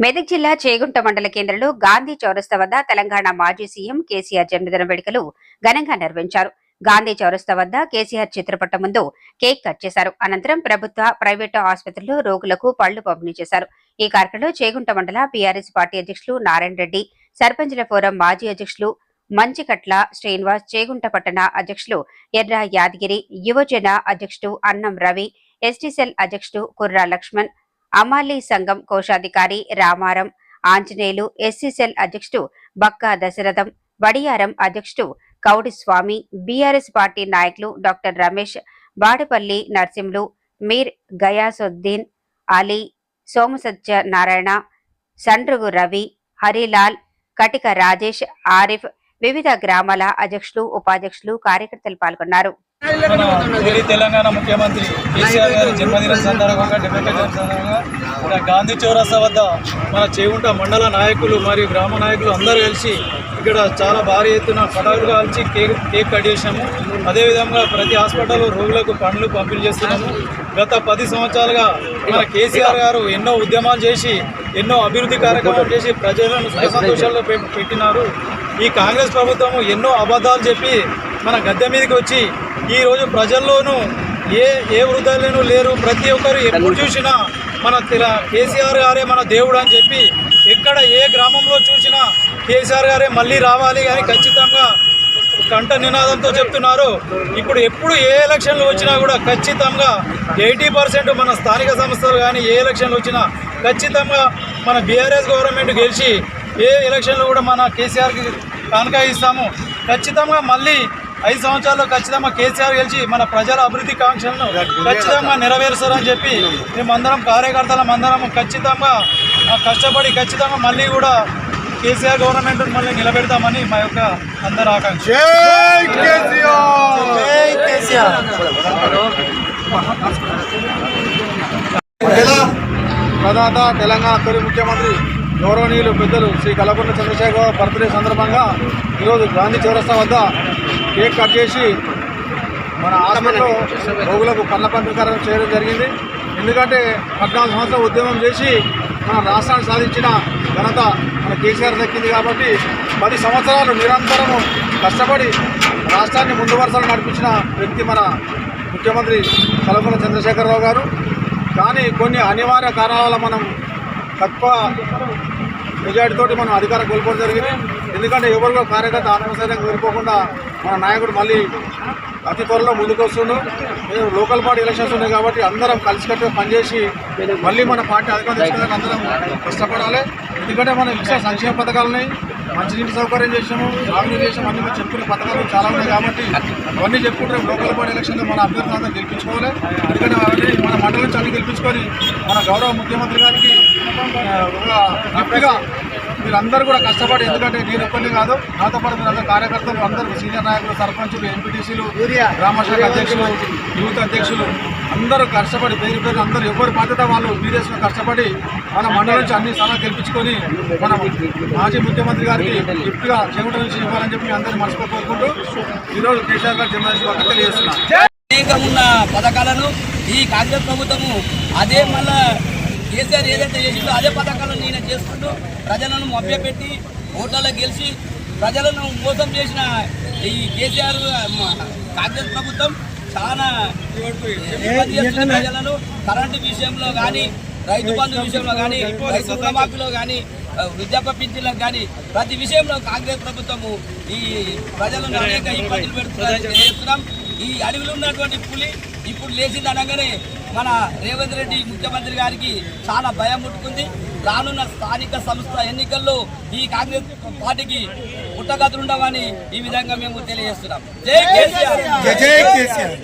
మెదక్ జిల్లా చేగుంట మండల కేంద్రంలో గాంధీ చౌరస్తా వద్ద తెలంగాణ మాజీ సీఎం కేసీఆర్ జన్మదిన వేడుకలు ఘనంగా నిర్వహించారు. గాంధీ చౌరస్తా వద్ద కేసీఆర్ చిత్రపటం ముందు కేక్ కట్ చేశారు. అనంతరం ప్రభుత్వ ప్రైవేటు ఆసుపత్రుల్లో రోగులకు పళ్ళు పంపిణీ చేశారు. ఈ కార్యక్రమంలో చేగుంట మండల పీఆర్ఎస్ పార్టీ అధ్యక్షులు నారాయణ రెడ్డి సర్పంచుల ఫోరం మాజీ అధ్యక్షులు మంచికట్ల శ్రీనివాస్ చేగుంట పట్టణ అధ్యక్షులు ఎర్ర యాదగిరి యువజన అధ్యక్షుడు అన్నం రవి ఎస్టీసెల్ అధ్యక్షుడు కుర్రా లక్ష్మణ్ అమాలి సంఘం కోశాధికారి రామారం ఆంజనేయులు ఎస్సీసెల్ అధ్యక్షుడు బక్కా దశరథం వడియారం అధ్యక్షుడు కౌడి స్వామి బీఆర్ఎస్ పార్టీ నాయకులు డాక్టర్ రమేష్ బాడపల్లి నర్సింలు మీర్ గయాసుద్దీన్ అలీ సోమసత్య నారాయణ సండ్రుగు రవి హరిలాల్ కటిక రాజేష్ ఆరిఫ్ వివిధ గ్రామాల అధ్యక్షులు ఉపాధ్యక్షులు కార్యకర్తలు పాల్గొన్నారు. మన తెలంగాణ ముఖ్యమంత్రి కేసీఆర్ గారి జన్మదిన సందర్భంగా డెబ్బై సందర్భంగా మన గాంధీ చౌరస్తా వద్ద మన చేవుంట మండల నాయకులు మరియు గ్రామ నాయకులు అందరూ కలిసి ఇక్కడ చాలా భారీ ఎత్తున పటాకులు కాల్చి కేక్ కేక్ కట్ చేసాము అదేవిధంగా ప్రతి హాస్పిటల్లో రోగులకు పండ్లు పంపిణీ చేస్తున్నాము. గత పది సంవత్సరాలుగా మన కేసీఆర్ గారు ఎన్నో ఉద్యమాలు చేసి ఎన్నో అభివృద్ధి కార్యక్రమాలు చేసి ప్రజలను సుఖ సంతోషాల్లో పెట్టినారు. ఈ కాంగ్రెస్ ప్రభుత్వం ఎన్నో అబద్ధాలు చెప్పి మన గద్దె మీదకి వచ్చి ఈరోజు ప్రజల్లోనూ ఏ ఏ వృద్ధులను లేరు. ప్రతి ఒక్కరు ఎప్పుడు చూసినా మన తెల కేసీఆర్ గారే మన దేవుడు అని చెప్పి ఎక్కడ ఏ గ్రామంలో చూసినా కేసీఆర్ గారే మళ్ళీ రావాలి కానీ ఖచ్చితంగా కంట నినాదంతో చెప్తున్నారు. ఇప్పుడు ఎప్పుడు ఏ ఎలక్షన్లు వచ్చినా కూడా ఖచ్చితంగా ఎయిటీ పర్సెంట్ మన స్థానిక సంస్థలు కానీ ఏ ఎలక్షన్లు వచ్చినా ఖచ్చితంగా మన బీఆర్ఎస్ గవర్నమెంట్ గెలిచి ఏ ఎలక్షన్లు కూడా మన కేసీఆర్కి కానుక ఇస్తాము ఖచ్చితంగా మళ్ళీ ఐదు సంవత్సరాల్లో ఖచ్చితంగా కేసీఆర్ గెలిచి మన ప్రజల అభివృద్ధి కాంక్షలను ఖచ్చితంగా నెరవేరుస్తారని చెప్పి మేమందరం కార్యకర్తలం అందరం ఖచ్చితంగా కష్టపడి ఖచ్చితంగా మళ్ళీ కూడా కేసీఆర్ గవర్నమెంట్ మళ్ళీ నిలబెడతామని మా యొక్క అందరి ఆకాంక్ష. ప్రదాత తెలంగాణ తొలి ముఖ్యమంత్రి గౌరవనీయులు పెద్దలు శ్రీ కల్వకుంట్ల చంద్రశేఖర్ బర్త్డే సందర్భంగా ఈరోజు గాంధీ చౌరస్తా వద్ద కేక్ కట్ చేసి మన హాస్పిటల్లో రోగులకు కళ్ళ పంపిణీ చేయడం జరిగింది. ఎందుకంటే పద్నాలుగు సంవత్సరాలు ఉద్యమం చేసి మన రాష్ట్రాన్ని సాధించిన ఘనత మన కేసీఆర్ దక్కింది కాబట్టి పది సంవత్సరాలు నిరంతరము కష్టపడి రాష్ట్రాన్ని ముందు వరుసలు నడిపించిన వ్యక్తి మన ముఖ్యమంత్రి కల్వకుంట్ల చంద్రశేఖరరావు గారు. కానీ కొన్ని అనివార్య కారణాల మనం తక్కువ మెజార్టీతోటి మనం అధికారం కోల్పోవడం జరిగింది. ఎందుకంటే ఎవరిలో కార్యకర్త అనవసరంగా కోల్పోకుండా మన నాయకుడు మళ్ళీ అతి త్వరలో ముందుకు వస్తుండు లోకల్ పార్టీ ఎలక్షన్స్ ఉన్నాయి కాబట్టి అందరం కలిసికట్టుగా పనిచేసి మళ్ళీ మన పార్టీ అధికారం తీసుకోవడానికి అందరం కష్టపడాలి. ఎందుకంటే మనం ఇచ్చిన సంక్షేమ పథకాలని మంచినీటి సౌకర్యం చేసాము సాగునీరు చేసాము అన్ని మనం చెప్పుకునే పథకాలు చాలా ఉన్నాయి కాబట్టి అవన్నీ చెప్పుకుంటే లోకల్ బాడీ ఎలక్షన్లో మన అభ్యర్థులు అందరూ గెలిపించుకోవాలి. ఎందుకంటే అవన్నీ మన మండలం నుంచి అన్ని గెలిపించుకొని మన గౌరవ ముఖ్యమంత్రి గారికి ఒక మీరందరూ కూడా కష్టపడి ఎందుకంటే నేను ఒక్కరిని కాదు నాతో పాటు మీరు అందరు కార్యకర్తలు అందరూ సీనియర్ నాయకులు సర్పంచులు ఎంపీటీసీలు గ్రామశాఖ అధ్యక్షులు యూత్ అధ్యక్షులు అందరూ కష్టపడి పేరు పేరు అందరూ ఎవరి బాధ్యత వాళ్ళు మీరేసుకుని కష్టపడి మన మండలం నుంచి అన్ని సలహా గెలిపించుకొని మన మాజీ ముఖ్యమంత్రి గారికి గిఫ్ట్గా చెవుట నుంచి ఇవ్వాలని చెప్పి అందరూ మనస్ఫూర్తి కోరుకుంటూ ఈరోజు కేసీఆర్ గారు జన్మదిన తెలియజేస్తున్నాను. అనేక ఉన్న పథకాలను ఈ కాంగ్రెస్ ప్రభుత్వము అదే మళ్ళా కేసీఆర్ ఏదైతే చేసిందో అదే పథకాలను నేను చేసుకుంటూ ప్రజలను మభ్యపెట్టి ఓట్లలో గెలిచి ప్రజలను మోసం చేసిన ఈ కేసీఆర్ కాంగ్రెస్ ప్రభుత్వం చాలా ప్రజలను. కరెంటు విషయంలో కానీ రైతు బంధు విషయంలో కానీ రైతు రుణమాఫీలో కానీ వృద్ధాప్య పింఛన్లకు కానీ ప్రతి విషయంలో కాంగ్రెస్ ప్రభుత్వము ఈ ప్రజలను అనేక ఇబ్బందులు తెలియజేస్తున్నాం ఈ అడవిలో ఉన్నటువంటి పులి ఇప్పుడు లేచింది అనగానే మన రేవంత్ రెడ్డి ముఖ్యమంత్రి గారికి చాలా భయం ముట్టుకుంది రానున్న స్థానిక సంస్థ ఎన్నికల్లో ఈ కాంగ్రెస్ పార్టీకి పుట్టగతులుండవని ఈ విధంగా మేము తెలియజేస్తున్నాం. జై కేసీఆర్. జై కేసీఆర్.